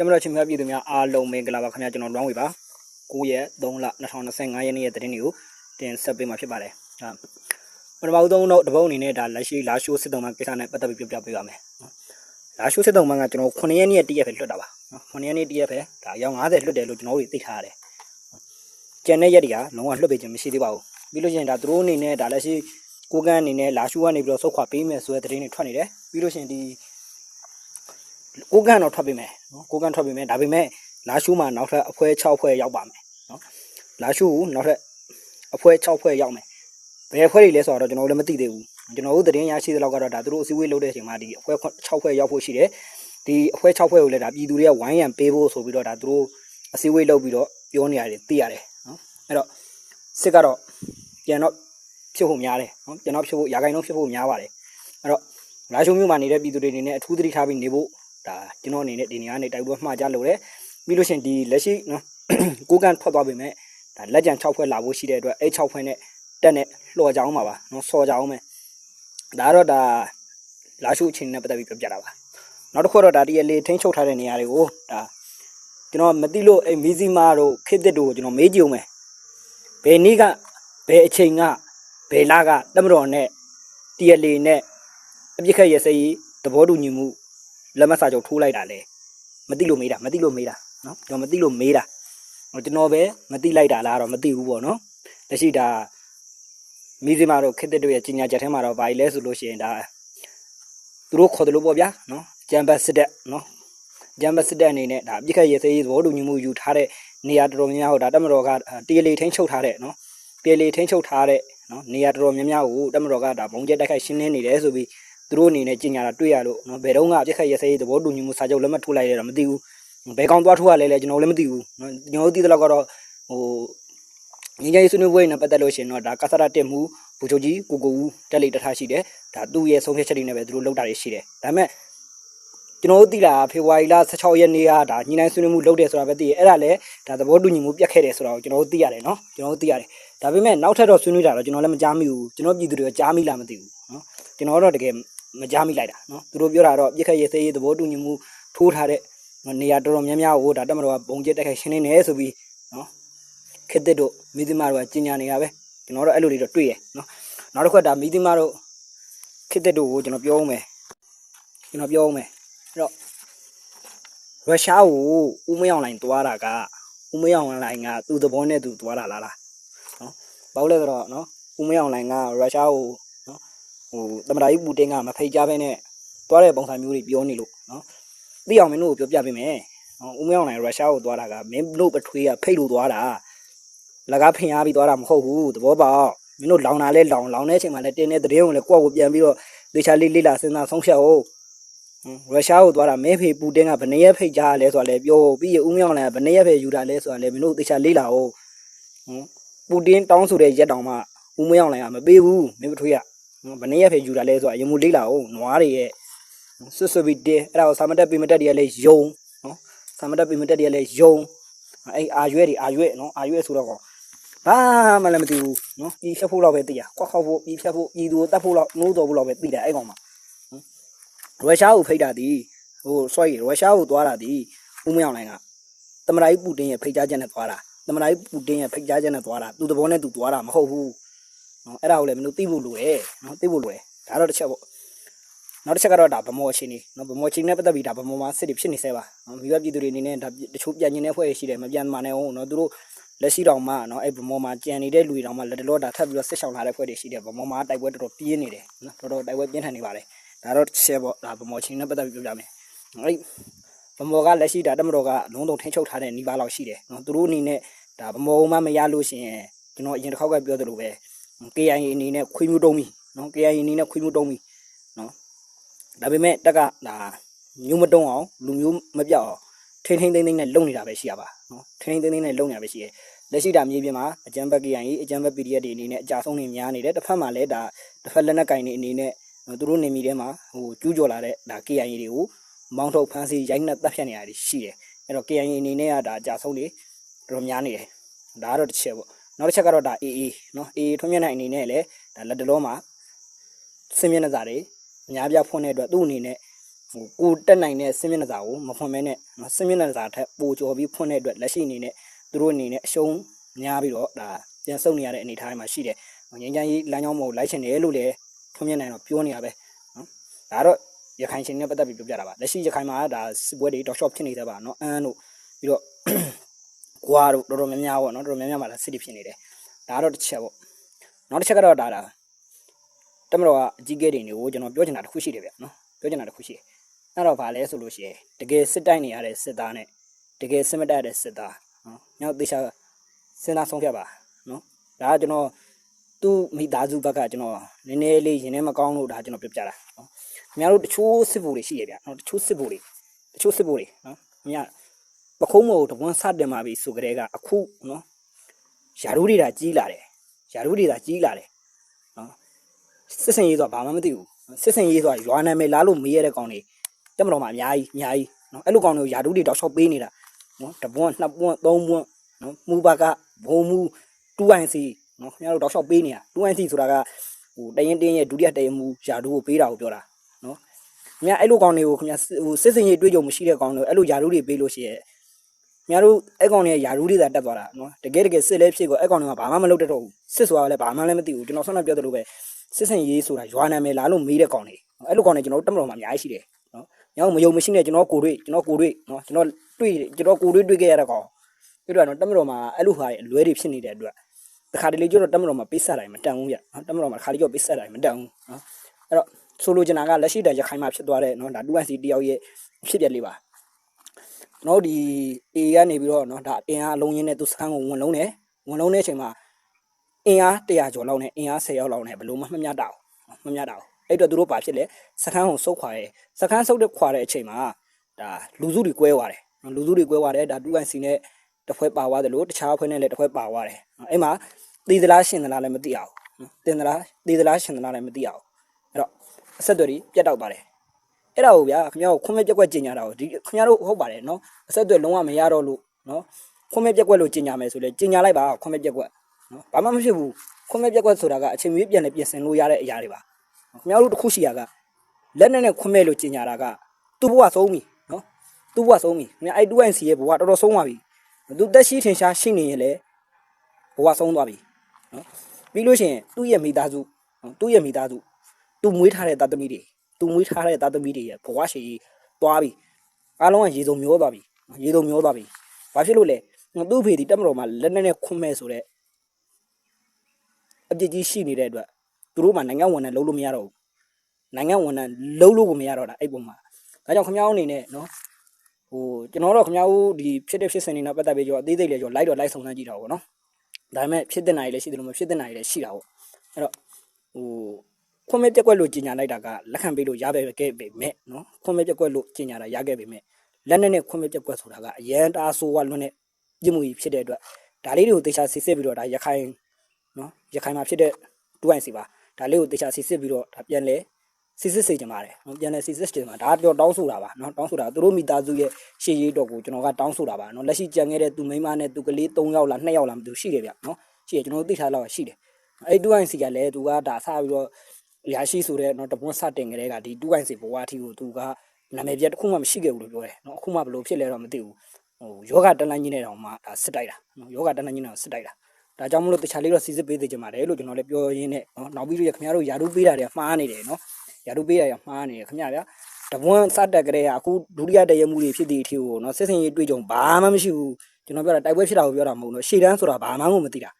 တမတော်ချင်းများပြည်သူများအားလုံးမင်္ဂလာပါခင်ဗျာကျွန်တော်လွမ်းဝေပါ9ရက်3လ2025ရက်နေ့ရဲ့သတင်းတွေကိုတင်ဆက်ပေးမှာဖြစ်ပါတယ်ဟာပထမဦးဆုံးတော့တပုတ်အနေနဲ့ဒါလက်ရှိလာရှိုးစစ်တုံးမှကိစ္စနဲ့ပတ်သက်ပြီးပြောပြပေးပါမယ်လာရှိုးစစ်တုံးမှကကျွန်တော်9ရက်နေ့တည့်ရက်ပဲလွတ်တာပါ9ရက်နေ့တည့်ရက်ပဲဒါရောင်း90လွတ်တယ်လို့ကျွန်တော်တို့သိထားရတယ်ကျန်တဲ့ရက်တွေကလုံးဝလွတ်ပေးခြင်းမရှိသေးပါဘူးပြီးလို့ရှိရင်ဒါသူတို့အနေနဲ့ဒါလက်ရှိကိုကန်းအနေနဲ့လာရှိုးကနေပြီးတော့ဆုတ်ခွာပေးမယ်ဆိုတဲ့သတင်းတွေထွက်နေတယ်ပြီးလို့ရှိရင်ဒီ ကိုကန်တော့ထွက်ပေးမယ်နော်ကိုကန်ထွက်ပေးမယ်ဒါပေမဲ့လာရှုမှာနောက်ထပ်အဖွဲ6ဖွဲရောက်ပါမယ်နော်လာရှုကိုနောက်ထပ်အဖွဲ6ဖွဲရောက်မယ်ဘယ်ဖွဲတွေလဲဆိုတော့ကျွန်တော်တို့လည်းမသိသေးဘူးကျွန်တော်တို့သတင်းရရှိတဲ့လောက်ကတော့ဒါသူတို့အစည်းအဝေးလုပ်တဲ့အချိန်မှာဒီအဖွဲ6ဖွဲရောက်ဖို့ရှိတယ်ဒီအဖွဲ6ဖွဲကိုလည်းဒါပြည်သူတွေကဝိုင်းရံပေးဖို့ဆိုပြီးတော့ဒါသူတို့အစည်းအဝေးလုပ်ပြီးတော့ပြောနေရတယ်သိရတယ်နော်အဲ့တော့စစ်ကတော့ပြန်တော့ဖြစ်ဖို့များတယ်နော်ပြန်တော့ဖြစ်ဖို့ရာဂိုင်းတော့ဖြစ်ဖို့များပါတယ်အဲ့တော့လာရှုမျိုးမှာနေတဲ့ပြည်သူတွေအနေနဲ့အထူးသတိထားပြီးနေဖို့ ဒါကျွန်တော်အနေနဲ့ဒီနေရာနေတိုက်ပွဲမှားကြလို့တယ်ပြီးလို့ရှရင်ဒီလက်ရှိနော်ကိုကန်ထွက်သွားပြီမဲ့ဒါလက်ကြံ6ဖွဲ့လာဖို့ရှိတဲ့အတွက်အဲ့6ဖွဲ့နဲ့တက်နဲ့လှော်ကြအောင်ပါပါနော်စော်ကြအောင်မယ်ဒါကတော့ဒါလာရှုအချင်းနဲ့ပတ်သက်ပြီးပြောပြတာပါနောက်တစ်ခုတော့ဒါဒီလေထိန်းချုပ်ထားတဲ့နေရာတွေကိုဒါကျွန်တော်မသိလို့အဲ့မီဇီမာတို့ခေတ်သစ်တို့ကိုကျွန်တော်မေးကြည့်အောင်မယ်ဘယ်နေ့ကဘယ်အချိန်ကဘယ်လကတမတော်နဲ့တီယလေနဲ့အပြစ်ခတ်ရစေးသဘောတူညီမှု လက်မစာချုပ်ထိုးလိုက်တာလေမသိလို့မေးတာမသိလို့မေးတာနော်ကျွန်တော်မသိလို့မေးတာဟိုကျွန်တော်ပဲမသိလိုက်တာလားတော့မသိဘူးပေါ့နော်တရှိဒါမိစင်မာတို့ခက်တဲ့တို့ရဲ့ကြီးညာချက်ထဲမှာတော့ဘာလဲဆိုလို့ရှိရင်ဒါသူတို့ခေါ်တယ်လို့ပေါ့ဗျာနော်ဂျမ်ဘတ်စစ်တက်နော်ဂျမ်ဘတ်စစ်တက်အနေနဲ့ဒါပြစ်ခတ်ရေးသေးရေးသဘောတူညီမှုယူထားတဲ့နေရာတော်တော်များများဟိုဒါတက်မတော်ကတီလေထိန်းချုပ်ထားတဲ့နော်တီလေထိန်းချုပ်ထားတဲ့နော်နေရာတော်တော်များများကိုတက်မတော်ကဒါဘုံကျက်တိုက်ခိုက်ရှင်းလင်းနေတယ်ဆိုပြီး သူတို့အနေနဲ့ကြီးညာတာတွေ့ရလို့နော်ဘယ်တော့မှပြစ်ခတ်ရစေးသဘောတူညီမှုစာချုပ်လက်မှတ်ထိုးလိုက်ရတာမသိဘူးဘယ်ကောင်သွားထိုးရလဲလဲကျွန်တော်လည်းမသိဘူးနော်ကျွန်တော်တို့သိတဲ့လောက်ကတော့ဟိုငင်းကြီးဆွေးနွေးပွဲနဲ့ပတ်သက်လို့ရှင်တော့ဒါကဆရာတက်မှုဘူချုပ်ကြီးကိုကိုဦးတက်လိတထားရှိတယ်ဒါသူ့ရဲ့ဆုံးဖြတ်ချက်တွေနဲ့ပဲသူတို့လောက်တာတွေရှိတယ်ဒါပေမဲ့ကျွန်တော်တို့သိတာဖေဖော်ဝါရီလ16ရက်နေ့ကဒါညီနိုင်ဆွေးနွေးမှုလုပ်တယ်ဆိုတာပဲသိရအဲ့ဒါလည်းဒါသဘောတူညီမှုပြတ်ခဲ့တယ်ဆိုတာကိုကျွန်တော်တို့သိရတယ်နော်ကျွန်တော်တို့သိရတယ်ဒါပေမဲ့နောက်ထပ်တော့ဆွေးနွေးတာတော့ကျွန်တော်လည်းမကြားမိဘူးကျွန်တော်ပြည်သူတွေကကြားမိလားမသိဘူးနော်ကျွန်တော်တော့တကယ် မကြားမိလိုက်တာနော်သူတို့ပြောတာတော့ပြစ်ခတ်ရေးသေးရေးသဘောတူညီမှုထိုးထားတဲ့နေရာတော်တော်များများကိုဒါတက်မတော်ကဘုံကျက်တက်ခိုက်ရှင်းနေတယ်ဆိုပြီးနော်ခက်တဲ့တို့မိသမားတို့ကကြီးညာနေတာပဲကျွန်တော်တို့အဲ့လိုတွေတော့တွေ့ရနော်နောက်တစ်ခါဒါမိသမားတို့ခက်တဲ့တို့ကိုကျွန်တော်ပြောအောင်မယ်ကျွန်တော်ပြောအောင်မယ်အဲ့တော့ရုရှားကိုဦးမယောင်လိုင်းသွားတာကဦးမယောင်လိုင်းကသူ့သဘောနဲ့သူသွားတာလားလားနော်ဘာလို့လဲဆိုတော့နော်ဦးမယောင်လိုင်းကရုရှားကို ဟိုတမတာကြီးပူတင်ကမဖိတ်ကြဘဲနဲ့သွားတဲ့ပုံစံမျိုးတွေပြောနေလို့နော်သိအောင်မင်းတို့ကိုပြောပြပေးမယ်ဟောဦးမယောင်နိုင်ရုရှားကိုသွားတာကမင်းတို့ပထွေးကဖိတ်လို့သွားတာလကားဖင်အားပြီးသွားတာမဟုတ်ဘူးသဘောပေါက်မင်းတို့လောင်တာလဲလောင်လောင်တဲ့အချိန်မှာလဲတင်းတဲ့တဲ့ကိုလဲကိုယ့်ကိုပြန်ပြီးတော့ဒေချာလေးလေးလာစဉ်းစားဆုံးဖြတ်အောင်ရုရှားကိုသွားတာမဲဖေပူတင်ကဘယ်နည်းဖိတ်ကြလဲဆိုတာလဲပြောပြီးရဦးမယောင်နိုင်ကဘယ်နည်းဖိတ်ယူတာလဲဆိုတာလဲမင်းတို့ဒေချာလေးလာအောင်ပူတင်တောင်းဆိုတဲ့ရက်တောင်မှဦးမယောင်နိုင်ကမပေးဘူးမင်းပထွေးကနော် ဘယ်နှစ်ရက်ဖေယူတာလဲဆိုတာရမူလေးလာအောင်နွားတွေရဲ့ဆွဆွပြီးတဲအဲ့ဒါကိုစာမတက်ပေမတက်တွေကလည်းယုံနော်စာမတက်ပေမတက်တွေကလည်းယုံအဲ့အာရွဲတွေအာရွဲနော်အာရွဲဆိုတော့ကောဘာမှလည်းမသိဘူးနော်ပြီးဖြတ်ဖို့တော့ပဲသိရကွက်ခောက်ဖို့ပြီးဖြတ်ဖို့ပြီးသူကိုတတ်ဖို့တော့နိုးတော်ဖို့တော့ပဲသိတယ်အဲ့ကောင်မှာရုရှားကိုဖိတ်တာဒီဟို sorry ရုရှားကိုသွားတာဒီဦးမယောင်နိုင်ကတမရိုက်ပူတင်ရဲ့ဖိတ်ကြားချက်နဲ့သွားတာတမရိုက်ပူတင်ရဲ့ဖိတ်ကြားချက်နဲ့သွားတာသူသဘောနဲ့သူသွားတာမဟုတ်ဘူး နော်အဲ့ဒါကိုလည်းမင်းတို့သိဖို့လိုတယ်နော်သိဖို့လိုတယ်ဒါတော့တစ်ချက်ပေါ့နောက်တစ်ချက်ကတော့ဒါဗမောချင်းနေနော်ဗမောချင်းနဲ့ပတ်သက်ပြီးဒါဗမောမှာစစ်တွေဖြစ်နေဆဲပါနော်မိဘပြည်သူတွေအနေနဲ့ဒါတချို့ပြန်ကျင်တဲ့ဖွဲ့ရှိတယ်မပြန်မှန်နိုင်အောင်နော်သူတို့လက်ရှိတောင်မှနော်အဲ့ဗမောမှာကြံနေတဲ့လူတွေတောင်မှလက်တလောဒါထပ်ပြီးတော့စစ်ဆောင်လာတဲ့ဖွဲ့တွေရှိတယ်ဗမောမှာတိုက်ပွဲတော်တော်ပြင်းနေတယ်နော်တော်တော်တိုက်ပွဲပြင်းထန်နေပါတယ်ဒါတော့တစ်ချက်ပေါ့ဒါဗမောချင်းနဲ့ပတ်သက်ပြီးပြောပြမယ်အဲ့ဗမောကလက်ရှိဒါတမတော်ကလုံးလုံးထိန်းချုပ်ထားတဲ့နီးပါးလောက်ရှိတယ်နော်သူတို့အနေနဲ့ဒါဗမောမှမရလို့ရှိရင်ကျွန်တော်အရင်တစ်ခေါက်ကပြောသလိုပဲ KIA အနေနဲ့ခွေးမျိုးတုံးပြီနော် KIA အနေနဲ့ခွေးမျိုးတုံးပြီနော်ဒါပေမဲ့တက်ကဒါမျိုးမတုံးအောင်လူမျိုးမပြောက်အောင်ထိန်းထိန်းသိမ်းသိမ်းနဲ့လုပ်နေတာပဲရှိရပါနော်ထိန်းထိန်းသိမ်းသိမ်းနဲ့လုပ်နေတာပဲရှိရလက်ရှိဒါမြေပြင်မှာအကြံဘက် KIA အကြံဘက် PDF တွေအနေနဲ့အကြဆုံးနေများနေတယ်တစ်ဖက်မှာလည်းဒါတစ်ဖက်လက်နက်ကင်တွေအနေနဲ့သူတို့နေမိထဲမှာဟိုကျူးကျော်လာတဲ့ဒါ KIA တွေကိုမောင်းထုတ်ဖမ်းဆီးရိုက်နှက်တပ်ဖြတ်နေရတာရှိတယ်အဲ့တော့ KIA အနေနဲ့ကဒါအကြဆုံးတွေတော်တော်များနေတယ်ဒါကတော့တစ်ချက်ပေါ့ နောက်တစ်ချက်ကတော့ဒါ AA เนาะ AA ထွန်းမြတ်နိုင်အနေနဲ့လည်းဒါလက်တလုံးမှာစင်မျက်နှာစာတွေအများပြဖွင့်တဲ့အတွက်သူ့အနေနဲ့ ဟိုကိုတက်နိုင်တဲ့စင်းမျက်နှာစာကိုမဖွင့်မဲနဲ့နော်စင်းမျက်နှာစာထက်ပိုကျော်ပြီးဖွင့်တဲ့အတွက်လက်ရှိအနေနဲ့သူတို့အနေနဲ့အရှုံးများပြီးတော့ဒါပြန်ဆုတ်နေရတဲ့အနေအထားမှာရှိတယ်ငင်းချမ်းကြီးလမ်းကြောင်းမကိုလိုက်ချင်တယ်လို့လည်းထွန်းမြင့်နိုင်တော့ပြောနေရပဲနော်ဒါတော့ရခိုင်ချင်းနဲ့ပတ်သက်ပြီးပြောပြတာပါလက်ရှိရခိုင်မှာဒါစစ်ပွဲတွေတော့ shop ဖြစ်နေတဲ့ပါနော်အန်းတို့ပြီးတော့ ကွာတို့တော်တော်များများပေါ့နော်တော်တော်များများမှာလည်းစစ်တီဖြစ်နေတယ်ဒါကတော့တစ်ချက်ပေါ့နောက်တစ်ချက်ကတော့ဒါဒါတမတော်ကအကြီးကဲတွေနေကိုကျွန်တော်ပြောချင်တာတစ်ခုရှိတယ်ဗျနော်ပြောချင်တာတစ်ခုရှိတယ်အဲ့တော့ဗာလဲဆိုလို့ရှိရင်တကယ်စစ်တိုက်နေရတဲ့စစ်သားနဲ့တကယ်စစ်မတိုက်ရတဲ့စစ်သားနော်ညောက်တေချာစဉ်းစားဆုံးဖြတ်ပါနော်ဒါကကျွန်တော်သူ့မိသားစုဘက်ကကျွန်တော်နည်းနည်းလေးရင်ထဲမကောင်းလို့ဒါကျွန်တော်ပြောပြတာနော်ခင်ဗျားတို့တချို့စစ်ဖို့တွေရှိရဗျနော်တချို့စစ်ဖို့တွေတချို့စစ်ဖို့တွေနော်ခင်ဗျား ပခုံးမို့တပွန်းစတင်มาပြီဆိုကြတဲ့ကအခုနော်ယာရုတွေတာကြီးလာတယ်ယာရုတွေတာကြီးလာတယ်နော်စစ်စင်ရေးဆိုတာဘာမှမသိဘူးစစ်စင်ရေးဆိုတာရွာနာမည်လားလို့မေးရတဲ့ကောင်တွေတက်မတော်မှာအများကြီးအများကြီးနော်အဲ့လိုကောင်တွေကိုယာရုတွေတောက်လျှောက်ပေးနေတာနော်တပွန်းနှစ်ပွန်းသုံးပွန်းနော်မူပါကဘုံမူ 2IC နော်ခင်ဗျားတို့တောက်လျှောက်ပေးနေတာ 2IC ဆိုတာကဟိုတရင်တင်းရဲ့ဒုတိယတရင်မူယာရုကိုပေးတာကိုပြောတာနော်ခင်ဗျားအဲ့လိုကောင်တွေကိုခင်ဗျားဟိုစစ်စင်ရေးတွေ့ကြုံမရှိတဲ့ကောင်တွေအဲ့လိုယာရုတွေပေးလို့ရှိရဲ့ ခင်ဗျားတို့အဲ့ကောင်တွေကယာရူးတွေသာတက်သွားတာနော်တကယ်တကယ်စစ်လဲဖြစ်ကိုအဲ့ကောင်တွေကဘာမှမလုပ်တတ်တော့ဘူးစစ်ဆိုတာလည်းဘာမှလည်းမသိဘူးကျွန်တော်ဆွမ်းနေပြောသလိုပဲစစ်စင်ရေးဆိုတာရွာနာမယ်လားလို့မေးတဲ့ကောင်တွေအဲ့လိုကောင်တွေကျွန်တော်တို့တက်မတော်မှာအများကြီးရှိတယ်နော်ညောင်မယုံမရှိနဲ့ကျွန်တော်ကိုတွေ့ကျွန်တော်ကိုတွေ့နော်ကျွန်တော်တွေ့ကျွန်တော်ကိုတွေ့တွေ့ခဲ့ရတဲ့ကောင်ပြီးတော့နော်တက်မတော်မှာအဲ့လိုဟာတွေအလွဲတွေဖြစ်နေတဲ့အတွက်တခါတလေကျတော့တက်မတော်မှာပိတ်ဆက်တိုင်းမတန်ဘူးဗျနော်တက်မတော်မှာတခါတလေကျတော့ပိတ်ဆက်တိုင်းမတန်ဘူးနော်အဲ့တော့ဆိုလိုချင်တာကလက်ရှိတည်းရခိုင်မှာဖြစ်သွားတဲ့နော်ဒါ 2NC တယောက်ရဲ့ဖြစ်ပျက်လေးပါ ကျွန်တော်တို့ဒီ A ကနေပြီးတော့เนาะဒါအင်အားအလုံးရင်းနဲ့သူစခန်းကိုဝင်လုံးတယ်ဝင်လုံးတဲ့အချိန်မှာအင်အား100ကျော်လောက်နဲ့အင်အား10ရောက်လောက်နဲ့ဘယ်လို့မှမမျှတာဘူးမမျှတာဘူးအဲ့တော့သူတို့ဘာဖြစ်လဲစခန်းကိုစုပ်ခွာရဲစခန်းစုပ်တဲ့ခွာတဲ့အချိန်မှာဒါလူစုတွေကွဲသွားတယ်နော်လူစုတွေကွဲသွားတယ်ဒါ 2IC နဲ့တစ်ဖွဲပါသွားတယ်လို့တခြားဖွဲနဲ့လည်းတစ်ဖွဲပါသွားတယ်နော်အဲ့မှာတည်သလားရှင်သလားလည်းမသိအောင်နော်တင်သလားတည်သလားရှင်သလားလည်းမသိအောင်အဲ့တော့အဆက်အသွယ်ကြီးပြတ်တောက်ပါတယ် အဲ့ဒါကိုဗျာခင်ဗျားကိုခွင့်မဲ့ပြက်ကွက်ကျင်ညာတာကိုဒီခင်ဗျားတို့ဟုတ်ပါတယ်နော်အဆက်အသွယ်လုံးဝမရတော့လို့နော်ခွင့်မဲ့ပြက်ကွက်လို့ကျင်ညာမယ်ဆိုလဲကျင်ညာလိုက်ပါခွင့်မဲ့ပြက်ကွက်နော်ဘာမှမဖြစ်ဘူးခွင့်မဲ့ပြက်ကွက်ဆိုတာကအချိန်မီပြန်လဲပြင်ဆင်လို့ရတဲ့အရာတွေပါခင်ဗျားတို့တစ်ခုရှိရကလက်နဲ့နဲ့ခွင့်မဲ့လို့ကျင်ညာတာကသူ့ဘဝဆုံးပြီနော်သူ့ဘဝဆုံးပြီခင်ဗျာအဲ့ 2NC ရဲ့ဘဝတော်တော်ဆုံးသွားပြီသူတက်ရှိထင်ရှားရှိနေရင်လေဘဝဆုံးသွားပြီနော်ပြီးလို့ရှိရင်သူ့ရဲ့မိသားစုနော်သူ့ရဲ့မိသားစုသူမွေးထားတဲ့သားသမီးတွေ သူမွေးထားတဲ့သားသမီးတွေရဲ့ဘဝရှိကြီးသွားပြီအားလုံးကရေစုံမျောသွားပြီရေစုံမျောသွားပြီဘာဖြစ်လို့လဲသူ့ဖေဒီတက်မတော်မှာလက်နဲ့နဲ့ခွမဲ့ဆိုတဲ့အပြစ်ကြီးရှိနေတဲ့အတွက်သူတို့မှနိုင်ငံဝန်ထမ်းလုပ်လို့မရတော့ဘူးနိုင်ငံဝန်ထမ်းလုပ်လို့ကိုမရတော့တာအဲ့ပုံမှာဒါကြောင့်ခမရောင်းအနေနဲ့နော်ဟိုကျွန်တော်တို့ခမရောင်းဒီဖြစ်တဲ့ဖြစ်စဉ်တွေနဲ့ပတ်သက်ပြီးကြောအသေးစိတ်လေးကြောလိုက်တော့လိုက်ဆောင်စမ်းကြည့်တာပေါ့နော်ဒါပေမဲ့ဖြစ်တဲ့နိုင်လည်းရှိတယ်လို့မဖြစ်တဲ့နိုင်လည်းရှိတာပေါ့အဲ့တော့ဟို ခွန်မဲ့ပြက်ကွက်လို့ကြီးညာလိုက်တာကလက်ခံပေးလို့ရပဲခဲ့ပေမဲ့နော်ခွန်မဲ့ပြက်ကွက်လို့ကြီးညာတာရခဲ့ပေမဲ့လက်နဲ့နဲ့ခွန်မဲ့ပြက်ကွက်ဆိုတာကအရန်တားဆိုးဝါလွန်းတဲ့ပြမှုကြီးဖြစ်တဲ့အတွက်ဒါလေးတွေကိုတေချာစစ်စစ်ပြီးတော့ဒါရခိုင်နော်ရခိုင်မှာဖြစ်တဲ့တူအိုင်စီပါဒါလေးကိုတေချာစစ်စစ်ပြီးတော့ဒါပြန်လဲစစ်စစ်စေချင်ပါတယ်နော်ပြန်လဲစစ်စစ်ချင်ပါဒါတော့တောင်းဆိုတာပါနော်တောင်းဆိုတာသူတို့မိသားစုရဲ့ရှေ့ရေးတော့ကိုကျွန်တော်ကတောင်းဆိုတာပါနော်လက်ရှိကြံခဲ့တဲ့သူမိန်းမနဲ့သူကလေး3ယောက်လား2ယောက်လားမသိဘူးရှိတယ်ဗျနော်ရှိတယ်ကျွန်တော်တို့သိထားတော့ရှိတယ်အဲ့တူအိုင်စီကလည်းသူကဒါစပြီးတော့ ရရှိဆိုတဲ့နော်တပွန်းစတင်ကလေးကဒီ2 guys ဘဝအထိကိုသူကနာမည်ပြတစ်ခုမှမရှိခဲ့ဘူးလို့ပြောတယ်နော်အခုမှဘလို့ဖြစ်လဲတော့မသိဘူးဟိုယောဂတန်လိုင်းကြီးနဲ့တောင်မှဒါစစ်တိုက်တာနော်ယောဂတန်လိုင်းကြီးနဲ့စစ်တိုက်တာဒါကြောင့်မလို့တခြားလေးတော့စီစစ်ပေးသေးကြပါတယ်လို့ကျွန်တော်လည်းပြောရင်းနဲ့နော်နောက်ပြီးတော့ခင်ဗျားတို့ယာတုပေးတာတွေကမှားနေတယ်နော်ယာတုပေးတာတွေကမှားနေတယ်ခင်ဗျားဗျာတပွန်းစတက်ကြတဲ့အခုဒုတိယတရမှုတွေဖြစ်တဲ့အထိကိုနော်စစ်စင်ရေးတွေ့ကြုံဘာမှမရှိဘူးကျွန်တော်ပြောတာတိုက်ပွဲဖြစ်တာကိုပြောတာမဟုတ်ဘူးနော်ရှေ့တန်းဆိုတာဘာမှမသိတာ